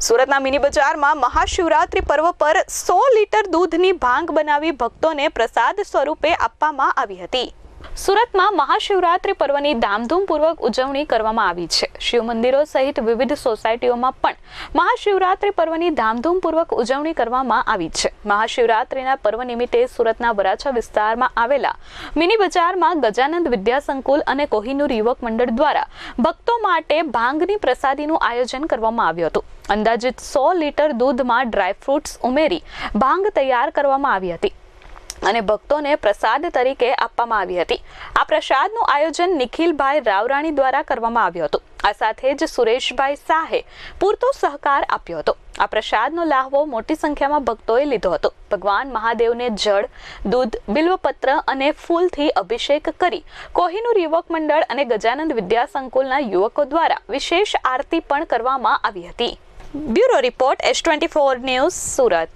સુરતના મિની બજારમાં મહાશિવરાત્રી પર્વ પર સો લીટર દૂધની ભાંગ બનાવી ભક્તોને પ્રસાદ સ્વરૂપે આપવામાં આવી હતી. સુરતમાં મહાશિવરાત્રી પર્વની ધામધૂમપૂર્વક ઉજવણી કરવામાં આવી છે. શિવ મંદિરો સહિત વિવિધ સોસાયટીઓમાં પણ મહાશિવરાત્રી પર્વની ધામધૂમપૂર્વક ઉજવણી કરવામાં આવી છે. મહાશિવરાત્રીના પર્વ નિમિત્તે સુરતના વરાછા વિસ્તારમાં આવેલા મિની બજારમાં ગજાનંદ વિદ્યા સંકુલ અને કોહિનૂર યુવક મંડળ દ્વારા ભક્તો માટે ભાંગની પ્રસાદીનું આયોજન કરવામાં આવ્યું હતું. અંદાજિત સો લીટર દૂધમાં ડ્રાયફ્રૂટ્સ ઉમેરી ભાંગ તૈયાર કરવામાં આવી હતી. અને ભક્તોને પ્રસાદ તરીકે આપવામાં આવી હતી. આ પ્રસાદનું આયોજન નિખિલભાઈ રાવરાણી દ્વારા કરવામાં આવ્યું હતું. આ સાથે જ સુરેશભાઈ શાહે પૂરતો સહકાર આપ્યો હતો. આ પ્રસાદનો લાહવો મોટી સંખ્યામાં ભક્તોએ લીધો હતો. ભગવાન મહાદેવને જળ, દૂધ, બિલ્વપત્ર અને ફૂલથી અભિષેક કરી કોહિનૂર યુવક મંડળ અને ગજાનંદ વિદ્યા સંકુલના યુવકો દ્વારા વિશેષ આરતી પણ કરવામાં આવી હતી. Bureau report S twenty four news Surat.